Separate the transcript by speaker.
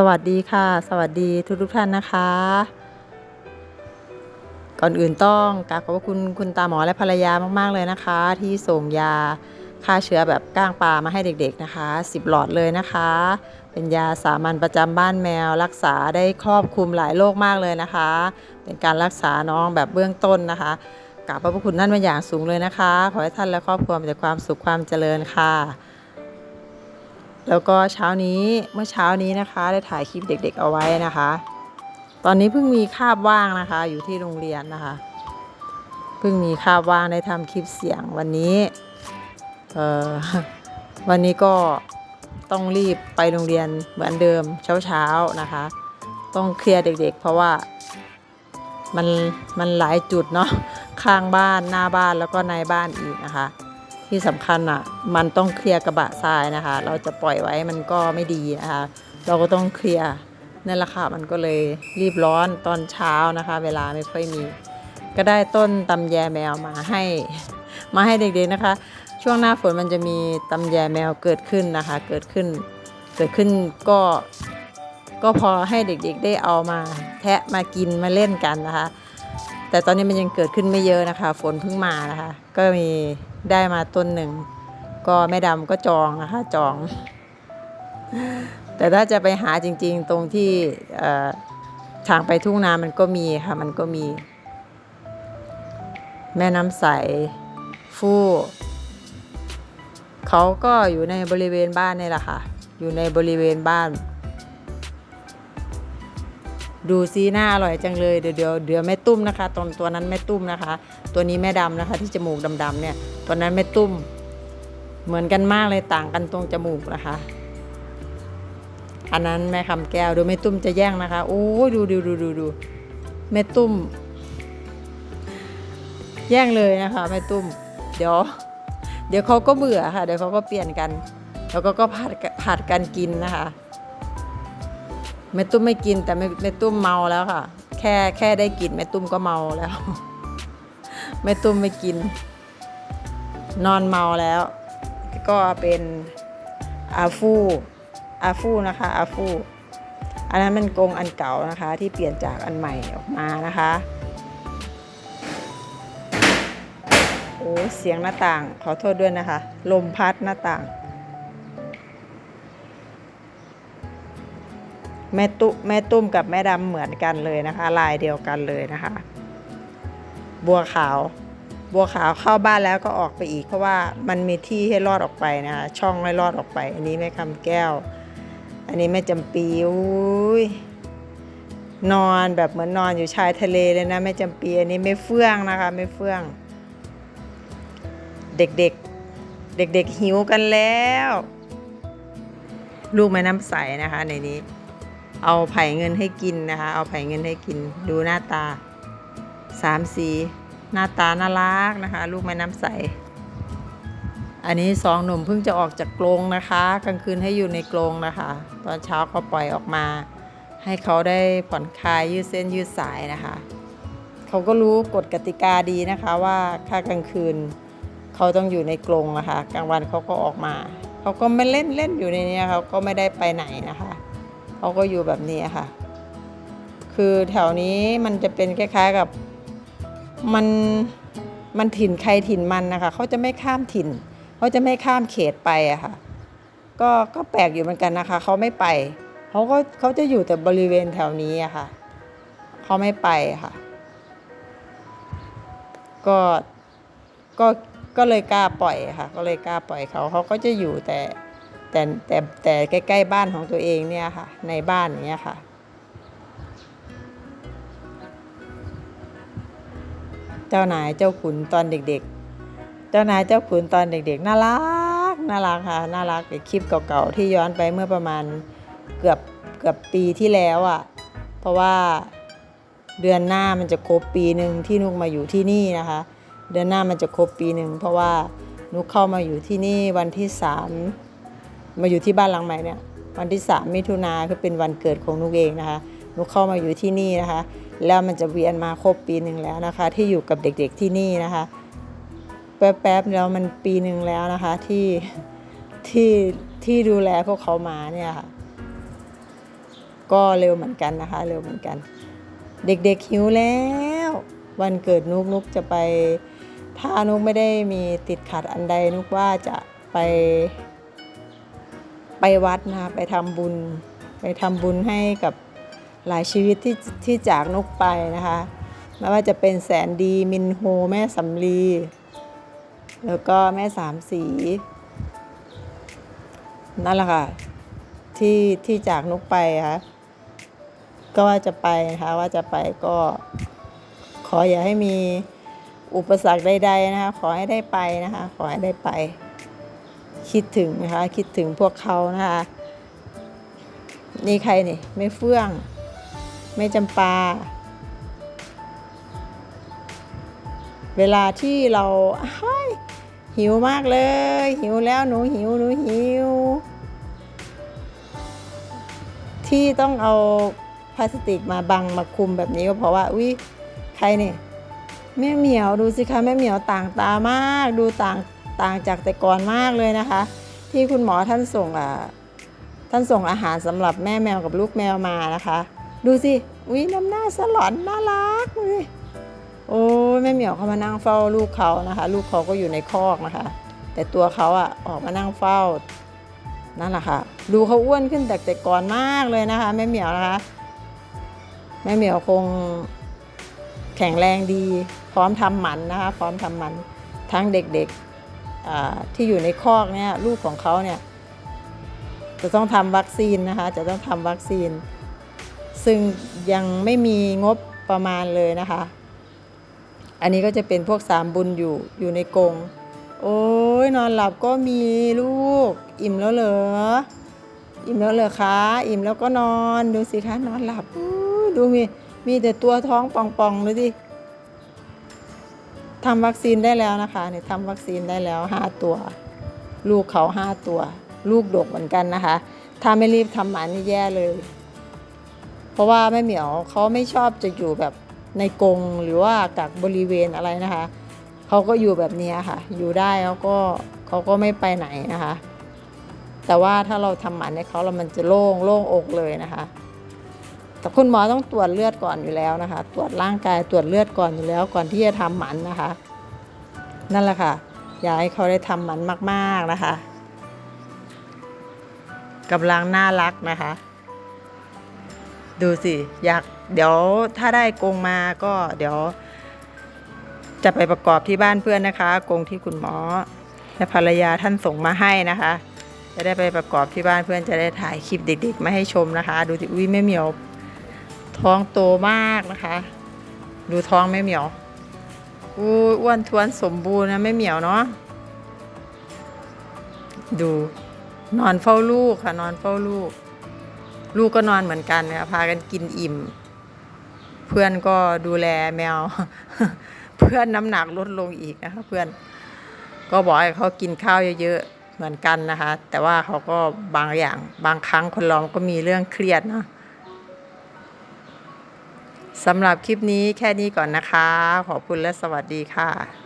Speaker 1: สวัสดีค่ะ สวัสดีทุกทุกท่านนะคะ ก่อนอื่นต้องกราบขอบพระคุณคุณตาหมอและภรรยามาก ๆ เลยนะคะ ที่ส่งยาฆ่าเชื้อแบบก้างปลามาให้เด็กๆนะคะ 10 หลอดเลยนะคะ เป็นยาสามัญประจำบ้านแมว รักษาได้ครอบคลุมหลายโรคมากเลยนะคะ เป็นการรักษาน้องแบบเบื้องต้นนะคะกราบขอบพระคุณท่านเป็นอย่างสูงเลยนะคะ ขอให้ท่านและครอบครัวมีแต่ความสุขความเจริญค่ะ แล้วก็เช้านี้เมื่อเช้านี้นะคะ ได้ถ่ายคลิปเด็ก ๆ เอาไว้นะคะ ตอนนี้เพิ่งมีคาบว่างนะคะ อยู่ที่โรงเรียนนะคะ เพิ่งมีคาบว่างได้ทำคลิปเสียงวันนี้เออวันนี้ก็ต้องรีบไปโรงเรียนเหมือนเดิมเช้าๆนะคะ ต้องเคลียร์เด็ก ๆ เพราะว่ามันมันหลายจุดเนาะข้างบ้านหน้าบ้านแล้วก็ในบ้านอีกนะคะ ที่สำคัญอะมันต้องเคลียร์กระบะทรายนะคะ เราจะปล่อยไว้มันก็ไม่ดีนะคะ เราก็ต้องเคลียร์นั่นแหละค่ะมันก็เลยรีบร้อนตอนเช้านะคะ เวลาไม่ค่อยมี ก็ได้ต้นตำแยแมวมาให้ มาให้เด็กๆนะคะ ช่วงหน้าฝนมันจะมีตำแยแมวเกิดขึ้นนะคะ เกิดขึ้น เกิดขึ้นก็ก็พอให้เด็กๆได้เอามาแทะมากินมาเล่นกันนะคะ แต่ตอนนี้มันยังเกิดขึ้นไม่เยอะนะคะ ฝนเพิ่งมานะคะ ก็มี ได้มาต้นหนึ่ง ก็แม่ดำก็จองนะคะจอง แต่ถ้าจะไปหาจริงๆ ตรงที่ทางไปทุ่งนามันก็มีค่ะ มันก็มี แม่น้ำใสฟู่เขาก็อยู่ในบริเวณบ้านนี่แหละค่ะ อยู่ในบริเวณบ้าน ดูซีหน้าอร่อยจังเลยเดี๋ยวเดี๋ยวเดี๋ยวแม่ตุ้มนะคะตอนตัวนั้นแม่ตุ้มนะคะ ตัวนี้แม่ดำนะคะ ที่จมูกดำๆเนี่ยตัวนั้นแม่ตุ้ม เหมือนกันมากเลยต่างกันตรงจมูกนะคะ อันนั้นแม่คำแก้วดูแม่ตุ้มจะแย่งนะคะโอ้ดูดูดูดูดูแม่ตุ้ม แย่งเลยนะคะแม่ตุ้ม เดี๋ยว เดี๋ยวเขาก็เบื่อค่ะ เดี๋ยวเขาก็เปลี่ยนกัน แล้วก็ก็ผัดผัดกันกินนะคะ แม่ตุ้มไม่กินแต่แม่แม่ตุ้มเมาแล้วค่ะ แค่แค่ได้กินแม่ตุ้มก็เมาแล้วแม่ตุ้มไม่กิน นอนเมาแล้ว ก็เป็นอาฟูอาฟูนะคะอาฟูอันนั้นมันกรงอันเก่านะคะ ที่เปลี่ยนจากอันใหม่ออกมานะคะโอ้เสียงหน้าต่าง ขอโทษด้วยนะคะ ลมพัดหน้าต่าง แม่ตุแม่ตุ้มกับแม่ดำเหมือนกันเลยนะคะ ลายเดียวกันเลยนะคะ บัวขาว บัวขาวเข้าบ้านแล้วก็ออกไปอีก เพราะว่ามันมีที่ให้รอดออกไปนะคะ ช่องให้รอดออกไป อันนี้แม่คำแก้ว อันนี้แม่จำปีอุ้ยนอนแบบเหมือนนอนอยู่ชายทะเลเลยนะแม่จำปีอันนี้ไม่เฟื่องนะคะ ไม่เฟื่อง เด็กๆ เด็กๆหิวกันแล้ว ลูกแม่น้ำใสนะคะในนี้ เอาไผ่เงินให้กินนะคะ เอาไผ่เงินให้กิน ดูหน้าตาสามสีหน้าตาน่ารักนะคะ ลูกแม่น้ำใส อันนี้สองหนุ่มเพิ่งจะออกจากกรงนะคะ กลางคืนให้อยู่ในกรงนะคะ ตอนเช้าเขาปล่อยออกมา ให้เขาได้ผ่อนคลายยืดเส้นยืดสายนะคะ เขาก็รู้กฎกติกาดีนะคะว่าค่ากลางคืนเขาต้องอยู่ในกรงนะคะ กลางวันเขาก็ออกมา เขาก็ไม่เล่นเล่นอยู่ในนี้เขาก็ไม่ได้ไปไหนนะคะ เขาก็อยู่แบบนี้ค่ะ คือแถวนี้มันจะเป็นคล้ายๆกับมันมันถิ่นใครถิ่นมันนะคะเขาจะไม่ข้ามถิ่นเขาจะไม่ข้ามเขตไปอะค่ะ ก็ก็แปลกอยู่เหมือนกันนะคะเขาไม่ไปเขาก็เขาจะอยู่แต่บริเวณแถวนี้อะค่ะเขาไม่ไปค่ะ ก็ก็ก็เลยกล้าปล่อยค่ะ ก็เลยกล้าปล่อยเขาเขาก็จะอยู่แต่ แต่แต่แต่ใกล้ ๆ บ้านของตัวเองเนี่ยค่ะ ในบ้านอย่างเงี้ยค่ะ เจ้านายเจ้าขุนตอนเด็ก ๆ เจ้านายเจ้าขุนตอนเด็ก ๆ น่ารักน่ารักค่ะน่ารักในคลิปเก่าๆที่ย้อนไปเมื่อประมาณเกือบเกือบปีที่แล้วอะ่ะ เพราะว่าเดือนหน้ามันจะครบปีหนึ่งที่นุกมาอยู่ที่นี่นะคะ เดือนหน้ามันจะครบปีหนึ่งเพราะว่านุกเข้ามาอยู่ที่นี่วันที่สาม มาอยู่ที่บ้านหลังใหม่เนี่ยวันที่สามมิถุนาคือเป็นวันเกิดของนุกเองนะคะนุกเข้ามาอยู่ที่นี่นะคะ แล้วมันจะเวียนมาครบปีหนึ่งแล้วนะคะ ที่อยู่กับเด็กๆที่นี่นะคะ แป๊บๆแล้วมันปีหนึ่งแล้วนะคะที่ที่ที่ดูแลพวกเขามาเนี่ยค่ะ ก็เร็วเหมือนกันนะคะ เร็วเหมือนกัน เด็กๆหิวแล้ว วันเกิดนุกนุกจะไป ถ้านุกไม่ได้มีติดขัดอันใดนุกว่าจะไป ไปวัดนะคะไปทำบุญ ไปทำบุญให้กับหลายชีวิตที่ที่จากนกไปนะคะไม่ว่าจะเป็นแสนดีมินโฮแม่สำลี แล้วก็แม่สามสี นั่นแหละค่ะที่ที่จากนกไปค่ะก็ว่าจะไปนะคะว่าจะไปก็ขออย่าให้มีอุปสรรคใดๆนะคะ ขอให้ได้ไปนะคะ ขอให้ได้ไป คิดถึงนะคะ คิดถึงพวกเขานะคะ นี่ใครนี่ไม่เฟื่อง ไม่จำปา เวลาที่เราหิวมากเลย หิวแล้วหนูหิวหนูหิว ที่ต้องเอาพลาสติกมาบังมาคุมแบบนี้ก็เพราะว่าอุ้ยใครเนี่ยแม่เหมียวดูสิคะแม่เหมียวต่างตามาก ดูต่าง ต่างจากแต่ก่อนมากเลยนะคะ ที่คุณหมอท่านส่งท่านส่งอาหารสำหรับแม่แมวกับลูกแมวมานะคะ ดูสิอุ้ยน้ำหน้าสลอนน่ารักเลยโอ้แม่เหมียวเขามานั่งเฝ้าลูกเขานะคะ ลูกเขาก็อยู่ในคอกนะคะ แต่ตัวเขาอะออกมานั่งเฝ้านั่นแหละค่ะ ดูเขาอ้วนขึ้นแต่แต่ก่อนมากเลยนะคะแม่เหมียวนะคะแม่เหมียวคงแข็งแรงดี พร้อมทำหมันนะคะ พร้อมทำหมันทั้งเด็กๆ ที่อยู่ในคอกเนี่ยลูกของเขาเนี่ยจะต้องทำวัคซีนนะคะ จะต้องทำวัคซีน ซึ่งยังไม่มีงบประมาณเลยนะคะ อันนี้ก็จะเป็นพวกสามบุญอยู่อยู่ในกรงโอ้ยนอนหลับก็มีลูก อิ่มแล้วเหรออิ่มแล้วเหรอคะอิ่มแล้วก็นอนดูสิคะนอนหลับดูมีมีแต่ตัวท้องป่องๆดูดิ ทำวัคซีนได้แล้วนะคะเนี่ยทำวัคซีนได้แล้วห้าตัว ลูกเขาห้าตัว ลูกดกเหมือนกันนะคะ ถ้าไม่รีบทำหมันนี่แย่เลย เพราะว่าแม่เหมียวเขาไม่ชอบจะอยู่แบบในกรงหรือว่ากักบริเวณอะไรนะคะเขาก็อยู่แบบนี้ค่ะ อยู่ได้เขาก็เขาก็ไม่ไปไหนนะคะ แต่ว่าถ้าเราทำหมันให้เขาแล้วมันจะโล่งโล่งอกเลยนะคะ แต่คุณหมอต้องตรวจเลือดก่อนอยู่แล้วนะคะ ตรวจร่างกายตรวจเลือดก่อนอยู่แล้ว ก่อนที่จะทำหมันนะคะ นั่นแหละค่ะ อยากให้เขาได้ทำหมันมากๆนะคะกำลังน่ารักนะคะ ดูสิ อยากเดี๋ยวถ้าได้กรงมาก็เดี๋ยว จะไปประกอบที่บ้านเพื่อนนะคะกรงที่คุณหมอและภรรยาท่านส่งมาให้นะคะ จะได้ไปประกอบที่บ้านเพื่อนจะได้ถ่ายคลิปเด็กๆมาให้ชมนะคะ ดูสิอุ้ยแม่เหมียว ท้องโตมากนะคะ ดูท้องแม่เหมียวอู้อ้วนท้วนสมบูรณ์นะแม่เหมียวเนาะดูนอนเฝ้าลูกค่ะ นอนเฝ้าลูก ลูกก็นอนเหมือนกันนะคะพากันกินอิ่ม เพื่อนก็ดูแลแมว เพื่อนน้ำหนักลดลงอีกนะคะ เพื่อนก็บอกให้เขากินข้าวเยอะๆเหมือนกันนะคะ แต่ว่าเขาก็บางอย่างบางครั้งคนเราก็มีเรื่องเครียดเนาะ สำหรับคลิปนี้แค่นี้ก่อนนะคะ ขอบคุณและสวัสดีค่ะ